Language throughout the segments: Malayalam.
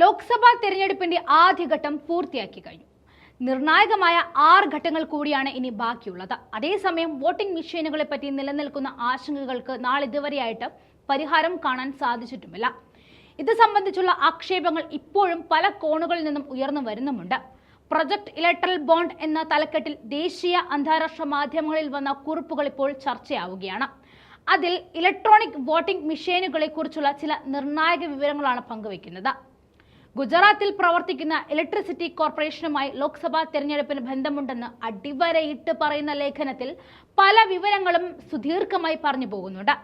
ലോക്സഭാ തെരഞ്ഞെടുപ്പിന്റെ ആദ്യഘട്ടം പൂർത്തിയാക്കി കഴിഞ്ഞു. നിർണായകമായ ആറ് ഘട്ടങ്ങൾ കൂടിയാണ് ഇനി ബാക്കിയുള്ളത്. അതേസമയം വോട്ടിംഗ് മെഷീനുകളെ പറ്റി നിലനിൽക്കുന്ന ആശങ്കകൾക്ക് നാളിതുവരെയായിട്ട് പരിഹാരം കാണാൻ സാധിച്ചിട്ടുമില്ല. ഇത് സംബന്ധിച്ചുള്ള ആക്ഷേപങ്ങൾ ഇപ്പോഴും പല കോണുകളിൽ നിന്നും ഉയർന്നു വരുന്നുമുണ്ട്. പ്രൊജക്ട് ഇലക്ട്രൽ ബോണ്ട് എന്ന തലക്കെട്ടിൽ ദേശീയ അന്താരാഷ്ട്ര മാധ്യമങ്ങളിൽ വന്ന കുറിപ്പുകൾ ഇപ്പോൾ ചർച്ചയാവുകയാണ്. അതിൽ ഇലക്ട്രോണിക് വോട്ടിംഗ് മെഷീനുകളെ കുറിച്ചുള്ള ചില നിർണായക വിവരങ്ങളാണ് പങ്കുവയ്ക്കുന്നത്. ഗുജറാത്തിൽ പ്രവർത്തിക്കുന്ന ഇലക്ട്രിസിറ്റി കോർപ്പറേഷനുമായി ലോക്സഭാ തെരഞ്ഞെടുപ്പിന് ബന്ധമുണ്ടെന്ന് അടിവരയിട്ട് പറയുന്ന ലേഖനത്തിൽ പല വിവരങ്ങളും സുദീർഘമായി പറഞ്ഞു പോകുന്നുണ്ട്.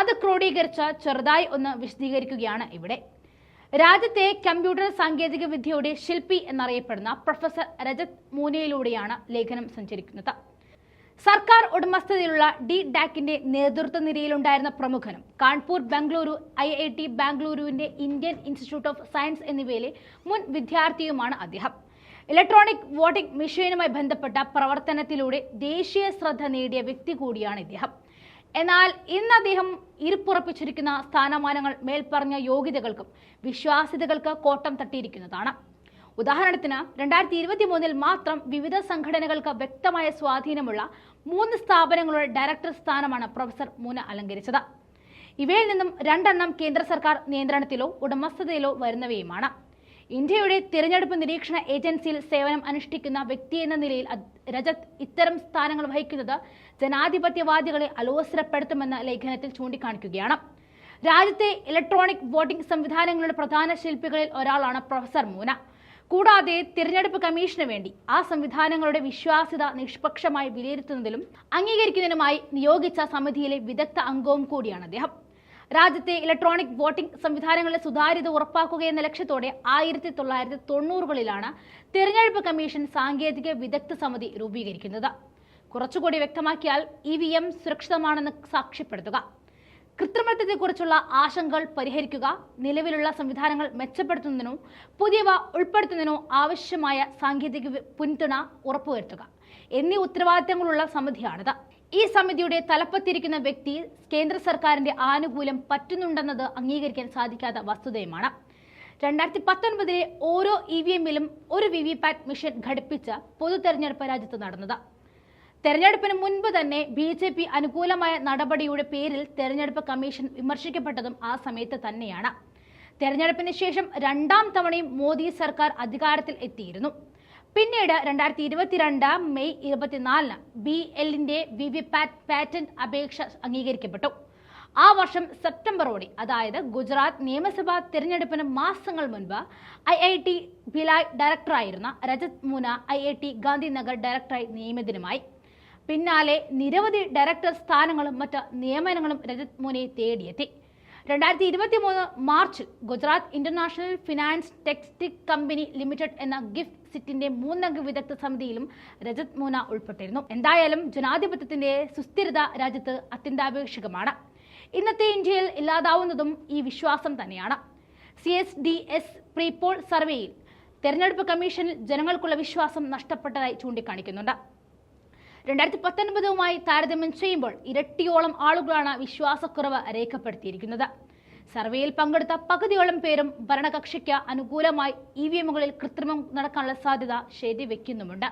അത് ക്രോഡീകരിച്ച് ചെറുതായി ഒന്ന് വിശദീകരിക്കുകയാണ് ഇവിടെ. രാജ്യത്തെ കമ്പ്യൂട്ടർ സാങ്കേതിക വിദ്യയുടെ ശില്പി എന്നറിയപ്പെടുന്ന പ്രൊഫസർ രജത് മൂനയിലൂടെയാണ് ലേഖനം സഞ്ചരിക്കുന്നത്. സർക്കാർ ഉടമസ്ഥതയിലുള്ള ഡി ഡാക്കിന്റെ നേതൃത്വ നിരയിലുണ്ടായിരുന്ന പ്രമുഖനും Kanpur Bengaluru I I T ബാംഗ്ലൂരുവിന്റെ Indian institute of science എന്നിവയിലെ മുൻ വിദ്യാർത്ഥിയുമാണ് അദ്ദേഹം. ഇലക്ട്രോണിക് വോട്ടിംഗ് മെഷീനുമായി ബന്ധപ്പെട്ട പ്രവർത്തനത്തിലൂടെ ദേശീയ ശ്രദ്ധ നേടിയ വ്യക്തി കൂടിയാണ് ഇദ്ദേഹം. എന്നാൽ ഇന്ന് അദ്ദേഹം ഇരുപ്പുറപ്പിച്ചിരിക്കുന്ന സ്ഥാനമാനങ്ങൾ മേൽപ്പറഞ്ഞ യോഗ്യതകൾക്കും വിശ്വാസ്യതകൾക്ക് കോട്ടം തട്ടിയിരിക്കുന്നതാണ്. ഉദാഹരണത്തിന് രണ്ടായിരത്തി ഇരുപത്തി മൂന്നിൽ മാത്രം വിവിധ സംഘടനകൾക്ക് വ്യക്തമായ സ്വാധീനമുള്ള മൂന്ന് സ്ഥാപനങ്ങളുടെ ഡയറക്ടർ സ്ഥാനമാണ് പ്രൊഫസർ മൂന അലങ്കരിച്ചത്. ഇവയിൽ നിന്നും രണ്ടെണ്ണം കേന്ദ്ര സർക്കാർ നിയന്ത്രണത്തിലോ ഉടമസ്ഥതയിലോ വരുന്നവയുമാണ്. ഇന്ത്യയുടെ തിരഞ്ഞെടുപ്പ് നിരീക്ഷണ ഏജൻസിയിൽ സേവനം അനുഷ്ഠിക്കുന്ന വ്യക്തി എന്ന നിലയിൽ രജത് ഇത്തരം സ്ഥാനങ്ങൾ വഹിക്കുന്നത് ജനാധിപത്യവാദികളെ അലോസരപ്പെടുത്തുമെന്ന ലേഖനത്തിൽ ചൂണ്ടിക്കാണിക്കുകയാണ്. രാജ്യത്തെ ഇലക്ട്രോണിക് വോട്ടിംഗ് സംവിധാനങ്ങളുടെ പ്രധാന ശില്പികളിൽ ഒരാളാണ് പ്രൊഫസർ മൂന. കൂടാതെ തിരഞ്ഞെടുപ്പ് കമ്മീഷന് വേണ്ടി ആ സംവിധാനങ്ങളുടെ വിശ്വാസ്യത നിഷ്പക്ഷമായി വിലയിരുത്തുന്നതിലും അംഗീകരിക്കുന്നതിനുമായി നിയോഗിച്ച സമിതിയിലെ വിദഗ്ധ അംഗവും കൂടിയാണ് അദ്ദേഹം. രാജ്യത്തെ ഇലക്ട്രോണിക് വോട്ടിംഗ് സംവിധാനങ്ങളുടെ സുതാര്യത ഉറപ്പാക്കുക എന്ന ലക്ഷ്യത്തോടെ ആയിരത്തി തൊള്ളായിരത്തി തൊണ്ണൂറുകളിലാണ് തിരഞ്ഞെടുപ്പ് കമ്മീഷൻ സാങ്കേതിക വിദഗ്ധ സമിതി രൂപീകരിക്കുന്നത്. കുറച്ചുകൂടി വ്യക്തമാക്കിയാൽ ഇ വി എം സുരക്ഷിതമാണെന്ന് സാക്ഷ്യപ്പെടുത്തുക. കൃത്രിമത്വത്തെക്കുറിച്ചുള്ള ആശങ്കകൾ പരിഹരിക്കുക നിലവിലുള്ള സംവിധാനങ്ങൾ മെച്ചപ്പെടുത്തുന്നതിനോ പുതിയവ ഉൾപ്പെടുത്തുന്നതിനോ ആവശ്യമായ സാങ്കേതിക പിന്തുണ ഉറപ്പുവരുത്തുക എന്നീ ഉത്തരവാദിത്തങ്ങളുള്ള സമിതിയാണിത്. ഈ സമിതിയുടെ തലപ്പത്തിരിക്കുന്ന വ്യക്തി കേന്ദ്ര സർക്കാരിന്റെ ആനുകൂല്യം പറ്റുന്നുണ്ടെന്നത് അംഗീകരിക്കാൻ സാധിക്കാത്ത വസ്തുതയുമാണ്. രണ്ടായിരത്തി പത്തൊൻപതിലെ ഓരോ ഇ വി എമ്മിലും ഒരു വി വി പാറ്റ് മെഷീൻ ഘടിപ്പിച്ച പൊതു തെരഞ്ഞെടുപ്പ് രാജ്യത്ത് നടന്നത്. തെരഞ്ഞെടുപ്പിന് മുൻപ് തന്നെ ബി ജെ പി അനുകൂലമായ നടപടിയുടെ പേരിൽ തെരഞ്ഞെടുപ്പ് കമ്മീഷൻ വിമർശിക്കപ്പെട്ടതും ആ സമയത്ത് തന്നെയാണ്. തെരഞ്ഞെടുപ്പിന് ശേഷം രണ്ടാം തവണയും മോദി സർക്കാർ അധികാരത്തിൽ എത്തിയിരുന്നു. പിന്നീട് രണ്ടായിരത്തി ഇരുപത്തിരണ്ട് മെയ് ഇരുപത്തിനാലിന് ബി എല്ലിന്റെ വി വി പാറ്റ് പാറ്റന്റ് അപേക്ഷ അംഗീകരിക്കപ്പെട്ടു. ആ വർഷം സെപ്റ്റംബറോടെ അതായത് ഗുജറാത്ത് നിയമസഭാ തിരഞ്ഞെടുപ്പിന് മാസങ്ങൾ മുൻപ് I I T Bhilai ഡയറക്ടറായിരുന്ന Rajat Moona I I T Gandhinagar ഡയറക്ടറായി നിയമിതനുമായി. പിന്നാലെ നിരവധി ഡയറക്ടർ സ്ഥാനങ്ങളും മറ്റ് നിയമനങ്ങളും രജത് മോനെ തേടിയെത്തി. രണ്ടായിരത്തി ഇരുപത്തി മൂന്ന് മാർച്ചിൽ ഗുജറാത്ത് ഇന്റർനാഷണൽ ഫിനാൻസ് ടെക്സ്റ്റിക് കമ്പനി ലിമിറ്റഡ് എന്ന ഗിഫ്റ്റ് സിറ്റിന്റെ മൂന്നംഗ വിദഗ്ധ സമിതിയിലും രജത് മൂന ഉൾപ്പെട്ടിരുന്നു. എന്തായാലും ജനാധിപത്യത്തിന്റെ സുസ്ഥിരത രാജ്യത്ത് അത്യന്താപേക്ഷികമാണ്. ഇന്നത്തെ ഇന്ത്യയിൽ ഇല്ലാതാവുന്നതും ഈ വിശ്വാസം തന്നെയാണ്. C S D S prepoll സർവേയിൽ തെരഞ്ഞെടുപ്പ് കമ്മീഷനിൽ ജനങ്ങൾക്കുള്ള വിശ്വാസം നഷ്ടപ്പെട്ടതായി ചൂണ്ടിക്കാണിക്കുന്നുണ്ട്. രണ്ടായിരത്തി പത്തൊൻപതുമായി താരതമ്യം ചെയ്യുമ്പോൾ ഇരട്ടിയോളം ആളുകളാണ് വിശ്വാസക്കുറവ് രേഖപ്പെടുത്തിയിരിക്കുന്നത്. സർവേയിൽ പങ്കെടുത്ത പകുതിയോളം പേരും ഭരണകക്ഷിക്ക് അനുകൂലമായി ഇ വി എമ്മുകളിൽ കൃത്രിമം നടക്കാനുള്ള സാധ്യത ശരിവെക്കുന്നുമുണ്ട്.